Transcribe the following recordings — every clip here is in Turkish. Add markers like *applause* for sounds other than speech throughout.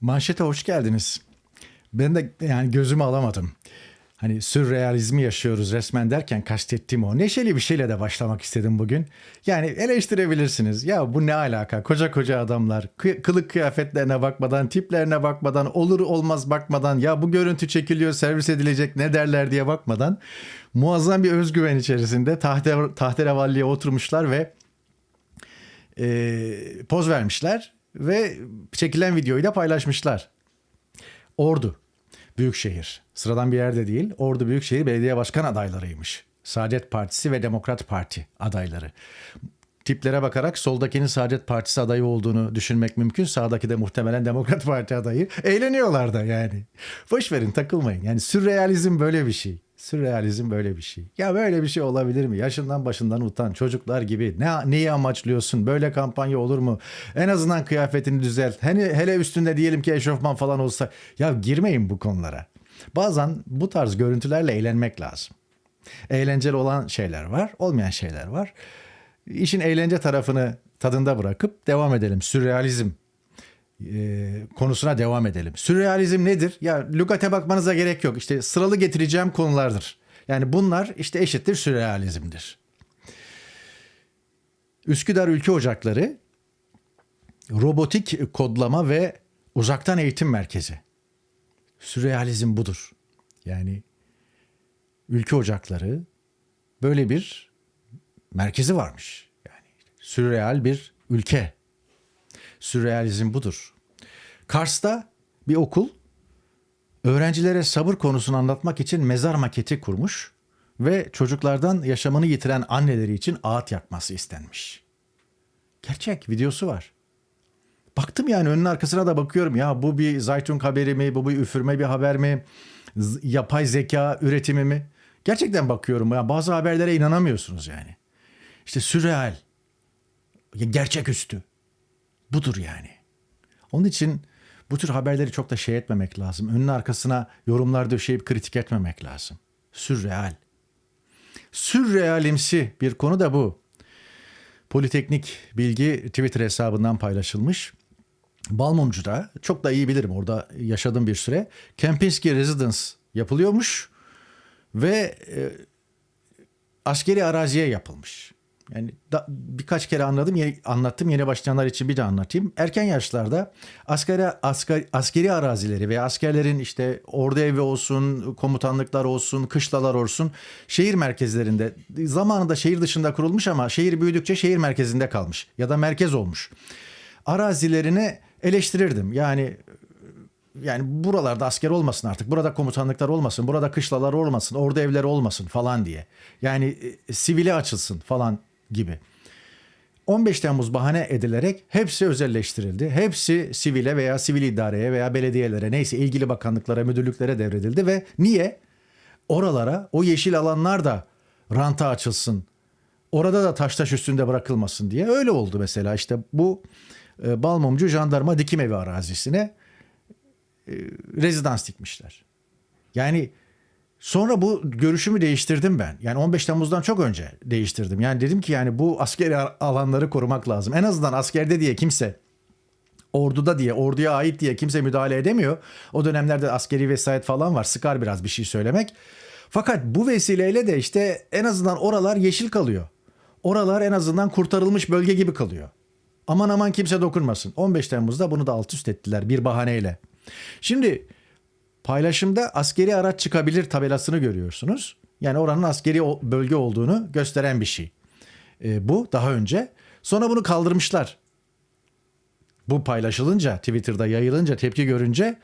Manşete hoş geldiniz. Ben de yani gözümü alamadım. Hani sürrealizmi yaşıyoruz resmen derken kastettiğim o. Neşeli bir şeyle de başlamak istedim bugün. Yani eleştirebilirsiniz. Ya bu ne alaka? Koca koca adamlar. kı- kılık kıyafetlerine bakmadan, tiplerine bakmadan, olur olmaz bakmadan, ya bu görüntü çekiliyor, servis edilecek ne derler diye bakmadan muazzam bir özgüven içerisinde tahte, tahterevalliye oturmuşlar ve e, poz vermişler ve çekilen videoyu da paylaşmışlar. Ordu, Büyükşehir. Sıradan bir yerde değil. Ordu Büyükşehir Belediye Başkan adaylarıymış. Saadet Partisi ve Demokrat Parti adayları. Tiplere bakarak soldakinin Saadet Partisi adayı olduğunu düşünmek mümkün. Sağdaki de muhtemelen Demokrat Parti adayı. Eğleniyorlar da yani. Boş verin takılmayın. Yani sürrealizm böyle bir şey. Sürrealizm böyle bir şey. Ya böyle bir şey olabilir mi? Yaşından başından utan çocuklar gibi. Ne neyi amaçlıyorsun? Böyle kampanya olur mu? En azından kıyafetini düzelt. Hani hele üstünde diyelim ki eşofman falan olsa. Ya girmeyin bu konulara. Bazen bu tarz görüntülerle eğlenmek lazım. Eğlenceli olan şeyler var, olmayan şeyler var. İşin eğlence tarafını tadında bırakıp devam edelim. Sürrealizm e, konusuna devam edelim. Sürrealizm nedir? Ya lügate bakmanıza gerek yok. İşte sıralı getireceğim konulardır. Yani bunlar işte eşittir sürrealizmdir. Üsküdar Ülke Ocakları robotik kodlama ve uzaktan eğitim merkezi. Sürrealizm budur. Yani ülke ocakları böyle bir merkezi varmış. Yani sürreal bir ülke. Sürrealizm budur. Kars'ta bir okul öğrencilere sabır konusunu anlatmak için mezar maketi kurmuş ve çocuklardan yaşamını yitiren anneleri için ağıt yakması istenmiş. Gerçek videosu var. Baktım yani önün arkasına da bakıyorum ya bu bir Zaytun haberi mi, bu bir üfürme bir haber mi, yapay zeka üretimi mi? Gerçekten bakıyorum ya bazı haberlere inanamıyorsunuz yani. İşte sürreal, gerçeküstü. Budur yani. Onun için bu tür haberleri çok da şey etmemek lazım. Önün arkasına yorumlar döşeyip kritik etmemek lazım. Sürreal. Sürrealimsi bir konu da bu. Politeknik bilgi Twitter hesabından paylaşılmış. Balmumcu'da çok da iyi bilirim orada yaşadım bir süre. Kempinski Residence yapılıyormuş ve e, askeri araziye yapılmış. Yani da, birkaç kere anladım, yeni, anlattım. Yeni başlayanlar için bir de anlatayım. Erken yaşlarda askeri, asker, askeri arazileri veya askerlerin işte ordu evi olsun, komutanlıklar olsun, kışlalar olsun şehir merkezlerinde zamanında şehir dışında kurulmuş ama şehir büyüdükçe şehir merkezinde kalmış ya da merkez olmuş. Arazilerini eleştirirdim. Yani yani buralarda asker olmasın artık. Burada komutanlıklar olmasın. Burada kışlalar olmasın. Ordu evleri olmasın falan diye. Yani e, sivile açılsın falan gibi. 15 Temmuz bahane edilerek hepsi özelleştirildi. Hepsi sivile veya sivil idareye veya belediyelere neyse ilgili bakanlıklara, müdürlüklere devredildi ve niye? Oralara o yeşil alanlar da ranta açılsın. Orada da taş taş üstünde bırakılmasın diye. Öyle oldu mesela işte bu e, Balmumcu Jandarma Dikim Evi arazisine e, rezidans dikmişler. Yani sonra bu görüşümü değiştirdim ben. Yani 15 Temmuz'dan çok önce değiştirdim. Yani dedim ki yani bu askeri alanları korumak lazım. En azından askerde diye kimse orduda diye, orduya ait diye kimse müdahale edemiyor. O dönemlerde askeri vesayet falan var. Sıkar biraz bir şey söylemek. Fakat bu vesileyle de işte en azından oralar yeşil kalıyor. Oralar en azından kurtarılmış bölge gibi kalıyor. Aman aman kimse dokunmasın. 15 Temmuz'da bunu da alt üst ettiler bir bahaneyle. Şimdi paylaşımda askeri araç çıkabilir tabelasını görüyorsunuz. Yani oranın askeri bölge olduğunu gösteren bir şey. E, bu daha önce. Sonra bunu kaldırmışlar. Bu paylaşılınca, Twitter'da yayılınca, tepki görünce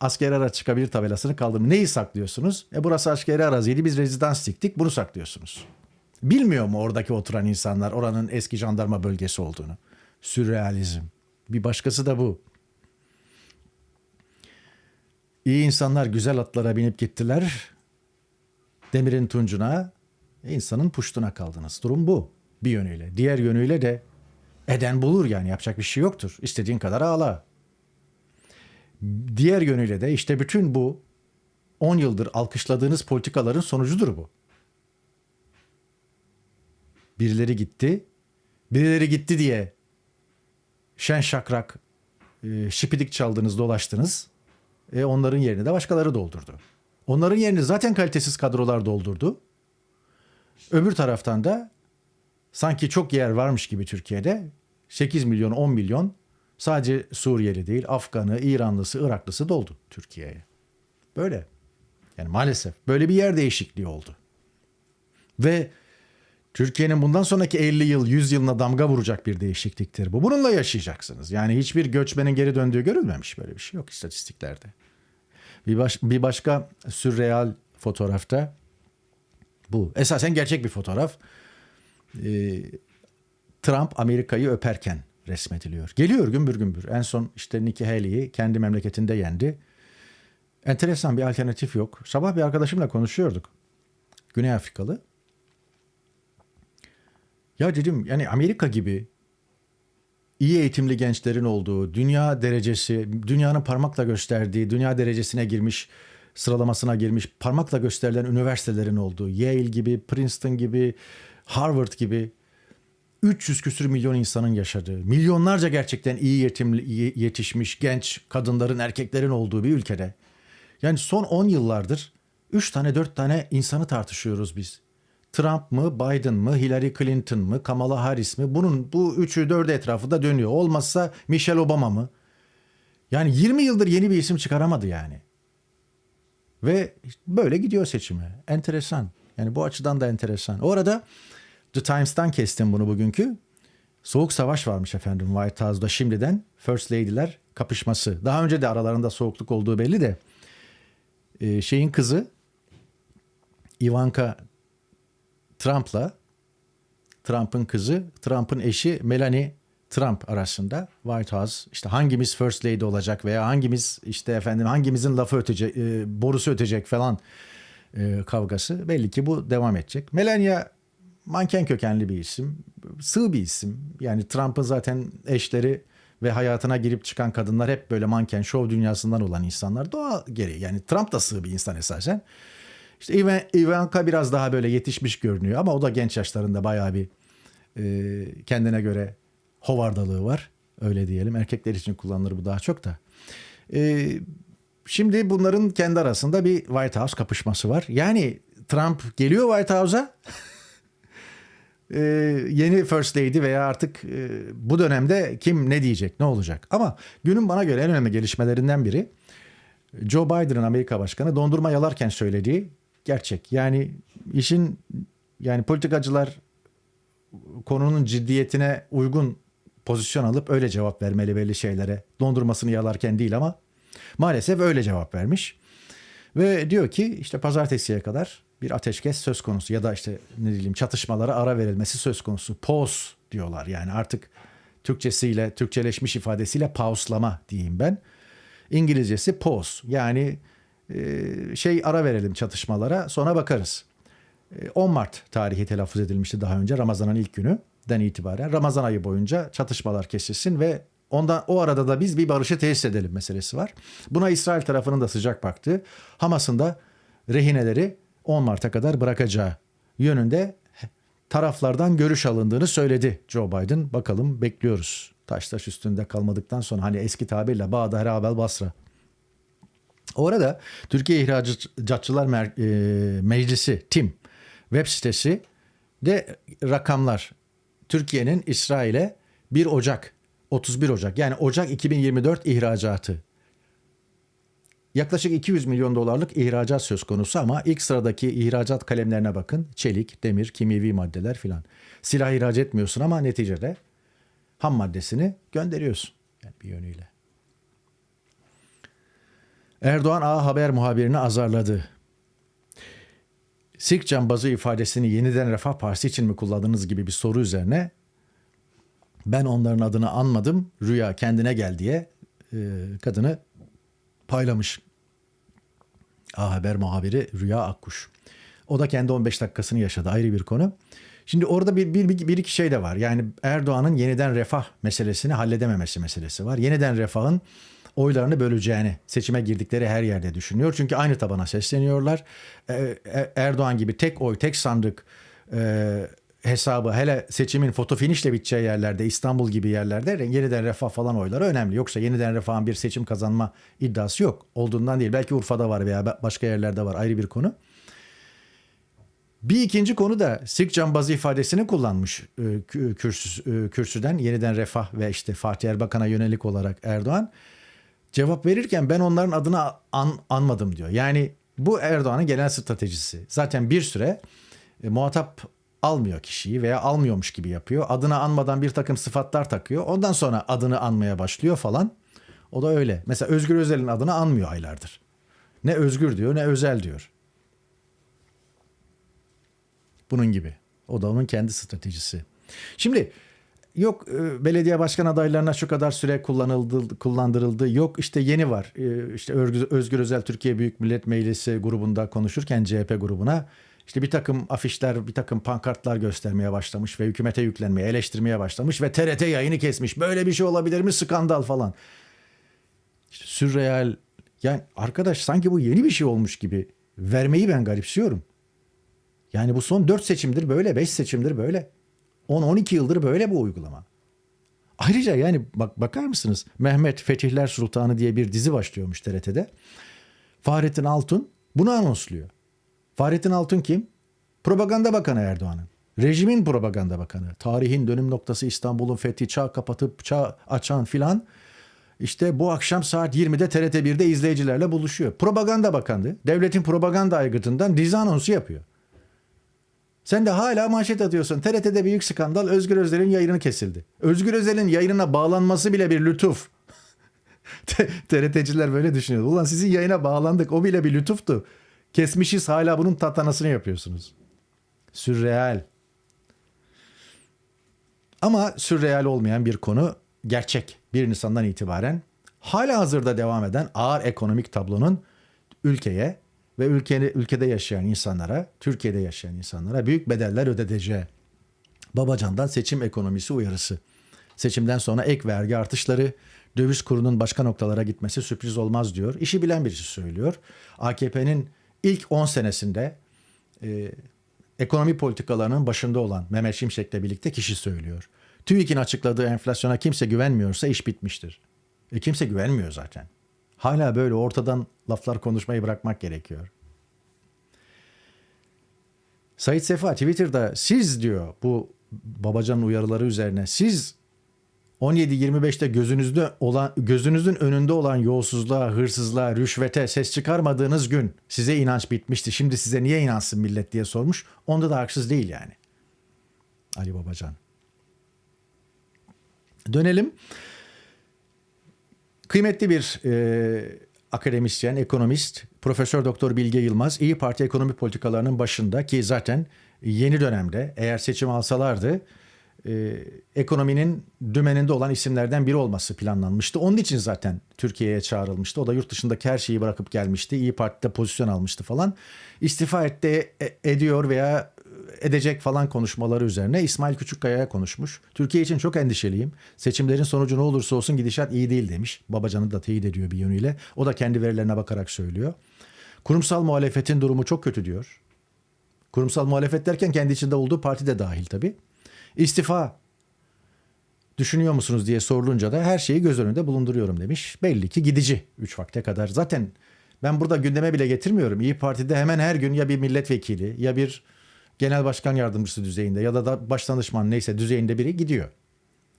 askeri araç çıkabilir tabelasını kaldırmış. Neyi saklıyorsunuz? E burası askeri araziydi, biz rezidans diktik, bunu saklıyorsunuz. Bilmiyor mu oradaki oturan insanlar oranın eski jandarma bölgesi olduğunu? Sürrealizm. Bir başkası da bu. İyi insanlar güzel atlara binip gittiler. Demirin tuncuna, insanın puştuna kaldınız. Durum bu bir yönüyle. Diğer yönüyle de eden bulur yani yapacak bir şey yoktur. İstediğin kadar ağla. Diğer yönüyle de işte bütün bu 10 yıldır alkışladığınız politikaların sonucudur bu. Birileri gitti. Birileri gitti diye şen şakrak e, şipidik çaldınız, dolaştınız. E, onların yerini de başkaları doldurdu. Onların yerini zaten kalitesiz kadrolar doldurdu. Öbür taraftan da sanki çok yer varmış gibi Türkiye'de 8 milyon 10 milyon sadece Suriyeli değil Afganı, İranlısı, Iraklısı doldu Türkiye'ye. Böyle. Yani maalesef böyle bir yer değişikliği oldu. Ve Türkiye'nin bundan sonraki 50 yıl, 100 yılına damga vuracak bir değişikliktir bu. Bununla yaşayacaksınız. Yani hiçbir göçmenin geri döndüğü görülmemiş böyle bir şey yok istatistiklerde. Bir, baş, bir başka sürreal fotoğrafta bu. Esasen gerçek bir fotoğraf. Ee, Trump Amerika'yı öperken resmediliyor. Geliyor gümbür gümbür. En son işte Nikki Haley'i kendi memleketinde yendi. Enteresan bir alternatif yok. Sabah bir arkadaşımla konuşuyorduk. Güney Afrikalı. Ya dedim yani Amerika gibi iyi eğitimli gençlerin olduğu, dünya derecesi, dünyanın parmakla gösterdiği, dünya derecesine girmiş, sıralamasına girmiş, parmakla gösterilen üniversitelerin olduğu, Yale gibi, Princeton gibi, Harvard gibi 300 küsür milyon insanın yaşadığı, milyonlarca gerçekten iyi iyi yetişmiş genç kadınların, erkeklerin olduğu bir ülkede. Yani son 10 yıllardır 3 tane 4 tane insanı tartışıyoruz biz. Trump mı, Biden mı, Hillary Clinton mı, Kamala Harris mi? Bunun bu üçü dördü etrafında dönüyor. Olmazsa Michelle Obama mı? Yani 20 yıldır yeni bir isim çıkaramadı yani. Ve böyle gidiyor seçime. Enteresan. Yani bu açıdan da enteresan. O arada The Times'tan kestim bunu bugünkü. Soğuk savaş varmış efendim White House'da şimdiden. First Lady'ler kapışması. Daha önce de aralarında soğukluk olduğu belli de. Ee, şeyin kızı Ivanka Trump'la Trump'ın kızı, Trump'ın eşi Melanie Trump arasında White House işte hangimiz First Lady olacak veya hangimiz işte efendim hangimizin lafı ötecek, e, borusu ötecek falan e, kavgası belli ki bu devam edecek. Melania manken kökenli bir isim, sığ bir isim. Yani Trump'ın zaten eşleri ve hayatına girip çıkan kadınlar hep böyle manken, şov dünyasından olan insanlar. Doğa gereği yani Trump da sığ bir insan esasen. İşte Ivanka biraz daha böyle yetişmiş görünüyor ama o da genç yaşlarında bayağı bir e, kendine göre hovardalığı var. Öyle diyelim. Erkekler için kullanılır bu daha çok da. E, şimdi bunların kendi arasında bir White House kapışması var. Yani Trump geliyor White House'a. *laughs* e, yeni First Lady veya artık e, bu dönemde kim ne diyecek, ne olacak? Ama günün bana göre en önemli gelişmelerinden biri Joe Biden'ın Amerika Başkanı dondurma yalarken söylediği gerçek. Yani işin yani politikacılar konunun ciddiyetine uygun pozisyon alıp öyle cevap vermeli belli şeylere. Dondurmasını yalarken değil ama maalesef öyle cevap vermiş. Ve diyor ki işte pazartesiye kadar bir ateşkes söz konusu ya da işte ne diyeyim çatışmalara ara verilmesi söz konusu. Pause diyorlar yani artık Türkçesiyle, Türkçeleşmiş ifadesiyle pauslama diyeyim ben. İngilizcesi pause yani şey ara verelim çatışmalara sonra bakarız. 10 e, Mart tarihi telaffuz edilmişti daha önce Ramazan'ın ilk günü den itibaren Ramazan ayı boyunca çatışmalar kesilsin ve ondan o arada da biz bir barışı tesis edelim meselesi var. Buna İsrail tarafının da sıcak baktığı Hamas'ın da rehineleri 10 Mart'a kadar bırakacağı yönünde taraflardan görüş alındığını söyledi Joe Biden. Bakalım bekliyoruz. Taş taş üstünde kalmadıktan sonra hani eski tabirle Bağda Herabel Basra. Orada Türkiye İhracatçılar Mer- e, Meclisi TİM web sitesi de rakamlar Türkiye'nin İsrail'e 1 Ocak 31 Ocak yani Ocak 2024 ihracatı Yaklaşık 200 milyon dolarlık ihracat söz konusu ama ilk sıradaki ihracat kalemlerine bakın. Çelik, demir, kimyevi maddeler filan. Silah ihraç etmiyorsun ama neticede ham maddesini gönderiyorsun. Yani bir yönüyle. Erdoğan A Haber muhabirini azarladı. Sikh cambazı ifadesini yeniden Refah Partisi için mi kullandınız gibi bir soru üzerine ben onların adını anmadım. Rüya kendine gel diye e, kadını paylamış. A Haber muhabiri Rüya Akkuş. O da kendi 15 dakikasını yaşadı ayrı bir konu. Şimdi orada bir, bir, bir, bir iki şey de var. Yani Erdoğan'ın yeniden refah meselesini halledememesi meselesi var. Yeniden refahın oylarını böleceğini seçime girdikleri her yerde düşünüyor. Çünkü aynı tabana sesleniyorlar. Ee, e, Erdoğan gibi tek oy, tek sandık e, hesabı hele seçimin foto finişle biteceği yerlerde İstanbul gibi yerlerde yeniden refah falan oyları önemli. Yoksa yeniden refahın bir seçim kazanma iddiası yok. Olduğundan değil. Belki Urfa'da var veya başka yerlerde var ayrı bir konu. Bir ikinci konu da Sik cambazı ifadesini kullanmış e, kü- kürsü, e, kürsüden yeniden refah ve işte Fatih Erbakan'a yönelik olarak Erdoğan cevap verirken ben onların adını an, anmadım diyor. Yani bu Erdoğan'ın genel stratejisi. Zaten bir süre e, muhatap almıyor kişiyi veya almıyormuş gibi yapıyor. Adını anmadan bir takım sıfatlar takıyor. Ondan sonra adını anmaya başlıyor falan. O da öyle. Mesela Özgür Özel'in adını anmıyor aylardır. Ne Özgür diyor ne Özel diyor. Bunun gibi. O da onun kendi stratejisi. Şimdi yok e, belediye başkan adaylarına şu kadar süre kullanıldı kullandırıldı. Yok işte yeni var. E, işte Özgür Özel Türkiye Büyük Millet Meclisi grubunda konuşurken CHP grubuna işte bir takım afişler, bir takım pankartlar göstermeye başlamış ve hükümete yüklenmeye, eleştirmeye başlamış ve TRT yayını kesmiş. Böyle bir şey olabilir mi? Skandal falan. İşte sürreal. Yani arkadaş sanki bu yeni bir şey olmuş gibi vermeyi ben garipsiyorum. Yani bu son 4 seçimdir böyle, 5 seçimdir böyle. 10-12 yıldır böyle bu uygulama. Ayrıca yani bak bakar mısınız? Mehmet Fetihler Sultanı diye bir dizi başlıyormuş TRT'de. Fahrettin Altun bunu anonsluyor. Fahrettin Altun kim? Propaganda Bakanı Erdoğan'ın. Rejimin propaganda bakanı. Tarihin dönüm noktası İstanbul'un fethi, çağ kapatıp çağ açan filan. İşte bu akşam saat 20'de TRT 1'de izleyicilerle buluşuyor. Propaganda bakanı. Devletin propaganda aygıtından dizi anonsu yapıyor. Sen de hala manşet atıyorsun. TRT'de büyük skandal Özgür Özel'in yayını kesildi. Özgür Özel'in yayınına bağlanması bile bir lütuf. *laughs* TRT'ciler böyle düşünüyor. Ulan sizin yayına bağlandık o bile bir lütuftu. Kesmişiz hala bunun tatanasını yapıyorsunuz. Sürreal. Ama sürreal olmayan bir konu gerçek. 1 Nisan'dan itibaren hala hazırda devam eden ağır ekonomik tablonun ülkeye ve ülkede, ülkede yaşayan insanlara, Türkiye'de yaşayan insanlara büyük bedeller ödeteceği. Babacan'dan seçim ekonomisi uyarısı. Seçimden sonra ek vergi artışları, döviz kurunun başka noktalara gitmesi sürpriz olmaz diyor. İşi bilen birisi söylüyor. AKP'nin ilk 10 senesinde e, ekonomi politikalarının başında olan Mehmet Şimşek'le birlikte kişi söylüyor. TÜİK'in açıkladığı enflasyona kimse güvenmiyorsa iş bitmiştir. E kimse güvenmiyor zaten. Hala böyle ortadan laflar konuşmayı bırakmak gerekiyor. Sayit Sefa Twitter'da siz diyor bu Babacan'ın uyarıları üzerine siz 17-25'te gözünüzde olan gözünüzün önünde olan yolsuzluğa, hırsızlığa, rüşvete ses çıkarmadığınız gün size inanç bitmişti. Şimdi size niye inansın millet diye sormuş. Onda da haksız değil yani. Ali Babacan. Dönelim. Kıymetli bir e, akademisyen, ekonomist, Profesör Doktor Bilge Yılmaz İyi Parti ekonomi politikalarının başında ki zaten yeni dönemde eğer seçim alsalardı e, ekonominin dümeninde olan isimlerden biri olması planlanmıştı. Onun için zaten Türkiye'ye çağrılmıştı. O da yurt dışındaki her şeyi bırakıp gelmişti. İyi Parti'de pozisyon almıştı falan. İstifa etti, e- ediyor veya edecek falan konuşmaları üzerine İsmail Küçükkaya'ya konuşmuş. Türkiye için çok endişeliyim. Seçimlerin sonucu ne olursa olsun gidişat iyi değil demiş. Babacan'ı da teyit ediyor bir yönüyle. O da kendi verilerine bakarak söylüyor. Kurumsal muhalefetin durumu çok kötü diyor. Kurumsal muhalefet derken kendi içinde olduğu parti de dahil tabii. İstifa düşünüyor musunuz diye sorulunca da her şeyi göz önünde bulunduruyorum demiş. Belli ki gidici 3 vakte kadar. Zaten ben burada gündeme bile getirmiyorum. İyi Parti'de hemen her gün ya bir milletvekili ya bir genel başkan yardımcısı düzeyinde ya da, da baş danışman neyse düzeyinde biri gidiyor.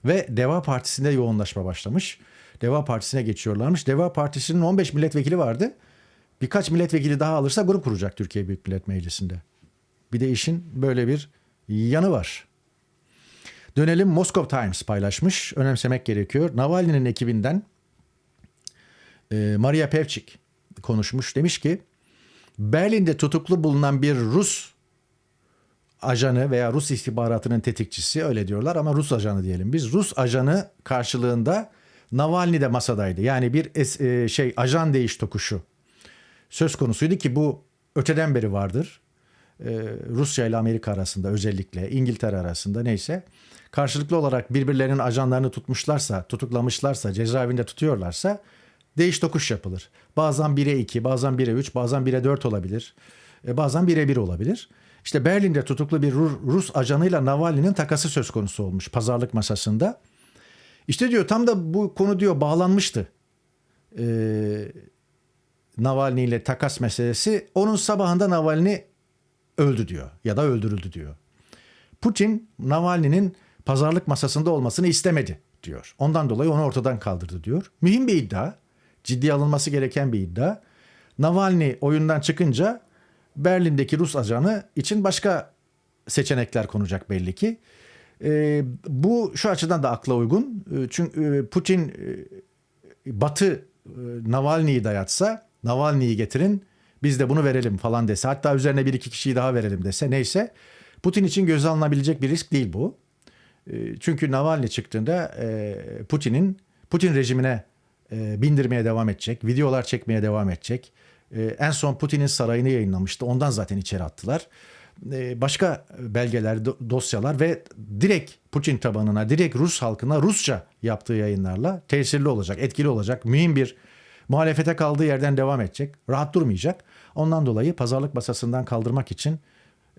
Ve Deva Partisi'nde yoğunlaşma başlamış. Deva Partisi'ne geçiyorlarmış. Deva Partisi'nin 15 milletvekili vardı. Birkaç milletvekili daha alırsa grup kuracak Türkiye Büyük Millet Meclisi'nde. Bir de işin böyle bir yanı var. Dönelim Moscow Times paylaşmış. Önemsemek gerekiyor. Navalny'nin ekibinden e, Maria Pevçik konuşmuş. Demiş ki Berlin'de tutuklu bulunan bir Rus ajanı veya Rus istihbaratının tetikçisi öyle diyorlar ama Rus ajanı diyelim biz. Rus ajanı karşılığında Navalny de masadaydı. Yani bir es- e, şey ajan değiş tokuşu söz konusuydu ki bu öteden beri vardır. Ee, Rusya ile Amerika arasında özellikle İngiltere arasında neyse karşılıklı olarak birbirlerinin ajanlarını tutmuşlarsa, tutuklamışlarsa, cezaevinde tutuyorlarsa değiş tokuş yapılır. Bazen 1'e 2, bazen 1'e 3, bazen 1'e 4 olabilir. E, bazen 1'e 1 olabilir. İşte Berlin'de tutuklu bir Ru- Rus ajanıyla Navalny'nin takası söz konusu olmuş pazarlık masasında. İşte diyor tam da bu konu diyor bağlanmıştı. Ee, Navalny ile takas meselesi. Onun sabahında Navalny öldü diyor ya da öldürüldü diyor. Putin Navalny'nin pazarlık masasında olmasını istemedi diyor. Ondan dolayı onu ortadan kaldırdı diyor. Mühim bir iddia. Ciddiye alınması gereken bir iddia. Navalny oyundan çıkınca Berlin'deki Rus ajanı için başka seçenekler konacak belli ki. Ee, bu şu açıdan da akla uygun. Ee, Çünkü e, Putin e, Batı e, Navalny'yi dayatsa, Navalny'yi getirin biz de bunu verelim falan dese. Hatta üzerine bir iki kişiyi daha verelim dese neyse. Putin için göze alınabilecek bir risk değil bu. E, Çünkü Navalny çıktığında e, Putin'in Putin rejimine e, bindirmeye devam edecek. Videolar çekmeye devam edecek. E, En son Putin'in sarayını yayınlamıştı. Ondan zaten içeri attılar. E, Başka belgeler, do- dosyalar ve direkt Putin tabanına, direkt Rus halkına Rusça yaptığı yayınlarla tesirli olacak, etkili olacak. Mühim bir muhalefete kaldığı yerden devam edecek. Rahat durmayacak. Ondan dolayı pazarlık masasından kaldırmak için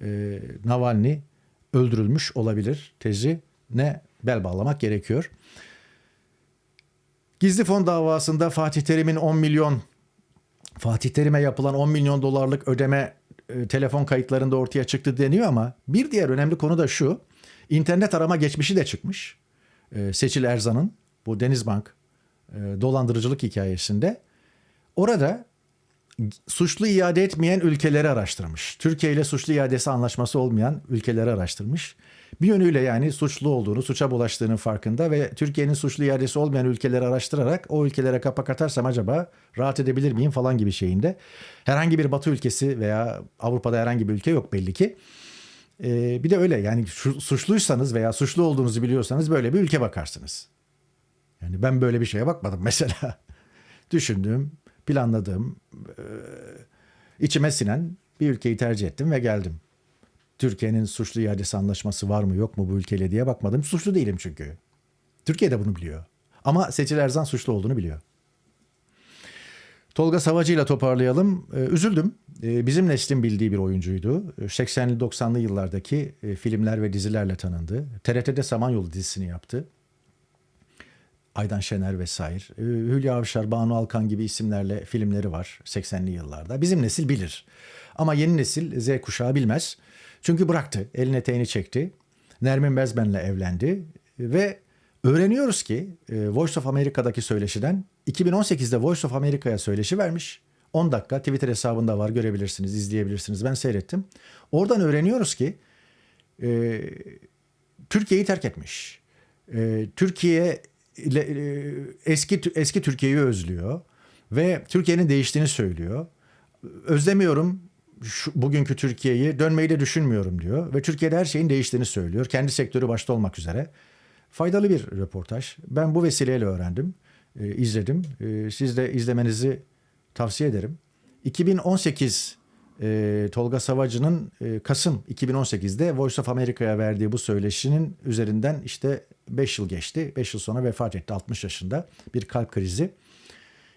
e, Navalny öldürülmüş olabilir tezi ne bel bağlamak gerekiyor. Gizli fon davasında Fatih Terim'in 10 milyon Fatih Terim'e yapılan 10 milyon dolarlık ödeme e, telefon kayıtlarında ortaya çıktı deniyor ama bir diğer önemli konu da şu. İnternet arama geçmişi de çıkmış. E, Seçil Erzan'ın bu Denizbank e, dolandırıcılık hikayesinde. Orada suçlu iade etmeyen ülkeleri araştırmış. Türkiye ile suçlu iadesi anlaşması olmayan ülkeleri araştırmış. Bir yönüyle yani suçlu olduğunu, suça bulaştığının farkında ve Türkiye'nin suçlu iadesi olmayan ülkeleri araştırarak o ülkelere kapak atarsam acaba rahat edebilir miyim falan gibi şeyinde. Herhangi bir batı ülkesi veya Avrupa'da herhangi bir ülke yok belli ki. Ee, bir de öyle yani suçluysanız veya suçlu olduğunuzu biliyorsanız böyle bir ülke bakarsınız. Yani ben böyle bir şeye bakmadım mesela. *laughs* Düşündüğüm, planladığım, e, içime sinen bir ülkeyi tercih ettim ve geldim. Türkiye'nin suçlu iadesi anlaşması var mı yok mu bu ülkeyle diye bakmadım. Suçlu değilim çünkü. Türkiye de bunu biliyor. Ama Seçil Erzan suçlu olduğunu biliyor. Tolga Savacı ile toparlayalım. Ee, üzüldüm. Ee, bizim neslin bildiği bir oyuncuydu. Ee, 80'li 90'lı yıllardaki e, filmler ve dizilerle tanındı. TRT'de Samanyolu dizisini yaptı. Aydan Şener vesaire. Ee, Hülya Avşar, Banu Alkan gibi isimlerle filmleri var 80'li yıllarda. Bizim nesil bilir. Ama yeni nesil Z kuşağı bilmez. Çünkü bıraktı, eline eteğini çekti. Nermin Bezmen'le evlendi ve öğreniyoruz ki e, Voice of America'daki söyleşiden 2018'de Voice of America'ya söyleşi vermiş. 10 dakika Twitter hesabında var görebilirsiniz, izleyebilirsiniz. Ben seyrettim. Oradan öğreniyoruz ki e, Türkiye'yi terk etmiş. E, Türkiye eski eski Türkiye'yi özlüyor ve Türkiye'nin değiştiğini söylüyor. Özlemiyorum şu, bugünkü Türkiye'yi dönmeyi de düşünmüyorum diyor ve Türkiye'de her şeyin değiştiğini söylüyor. Kendi sektörü başta olmak üzere. Faydalı bir röportaj. Ben bu vesileyle öğrendim, e, izledim. E, siz de izlemenizi tavsiye ederim. 2018 e, Tolga Savacı'nın e, Kasım 2018'de Voice of America'ya verdiği bu söyleşinin üzerinden işte 5 yıl geçti. 5 yıl sonra vefat etti 60 yaşında bir kalp krizi.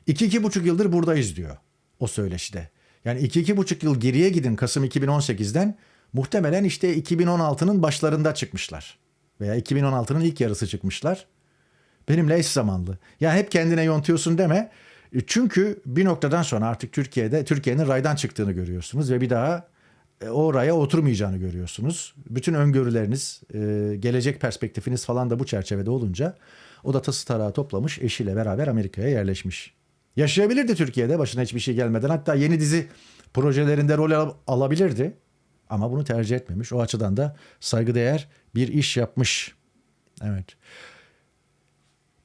2-2,5 yıldır buradayız diyor o söyleşide. Yani 2-2,5 yıl geriye gidin Kasım 2018'den muhtemelen işte 2016'nın başlarında çıkmışlar. Veya 2016'nın ilk yarısı çıkmışlar. Benimle eş zamanlı. Ya hep kendine yontuyorsun deme. E, Çünkü bir noktadan sonra artık Türkiye'de Türkiye'nin raydan çıktığını görüyorsunuz ve bir daha e, o raya oturmayacağını görüyorsunuz. Bütün öngörüleriniz, e, gelecek perspektifiniz falan da bu çerçevede olunca o da tası tarağı toplamış eşiyle beraber Amerika'ya yerleşmiş. Yaşayabilirdi Türkiye'de başına hiçbir şey gelmeden. Hatta yeni dizi projelerinde rol al- alabilirdi. Ama bunu tercih etmemiş. O açıdan da saygıdeğer bir iş yapmış. Evet.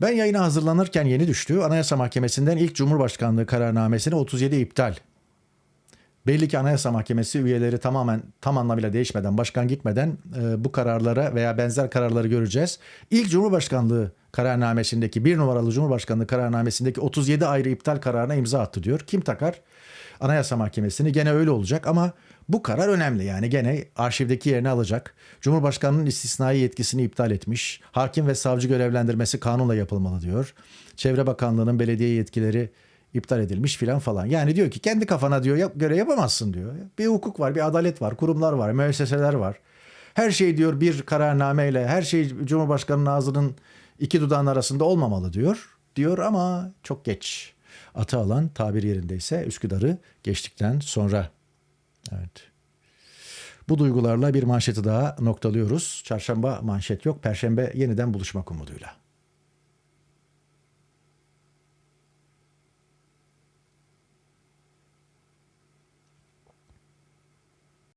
Ben yayına hazırlanırken yeni düştü. Anayasa Mahkemesi'nden ilk Cumhurbaşkanlığı kararnamesine 37 iptal. Belli ki Anayasa Mahkemesi üyeleri tamamen tam anlamıyla değişmeden, başkan gitmeden e, bu kararlara veya benzer kararları göreceğiz. İlk Cumhurbaşkanlığı kararnamesindeki bir numaralı Cumhurbaşkanlığı kararnamesindeki 37 ayrı iptal kararına imza attı diyor. Kim takar? Anayasa Mahkemesi'ni gene öyle olacak ama bu karar önemli yani gene arşivdeki yerini alacak. Cumhurbaşkanının istisnai yetkisini iptal etmiş. Hakim ve savcı görevlendirmesi kanunla yapılmalı diyor. Çevre Bakanlığı'nın belediye yetkileri iptal edilmiş filan falan. Yani diyor ki kendi kafana diyor yap- göre yapamazsın diyor. Bir hukuk var, bir adalet var, kurumlar var, müesseseler var. Her şey diyor bir kararnameyle, her şey Cumhurbaşkanı'nın ağzının iki dudağın arasında olmamalı diyor. Diyor ama çok geç. Atı alan tabir yerindeyse Üsküdar'ı geçtikten sonra. Evet. Bu duygularla bir manşeti daha noktalıyoruz. Çarşamba manşet yok. Perşembe yeniden buluşmak umuduyla.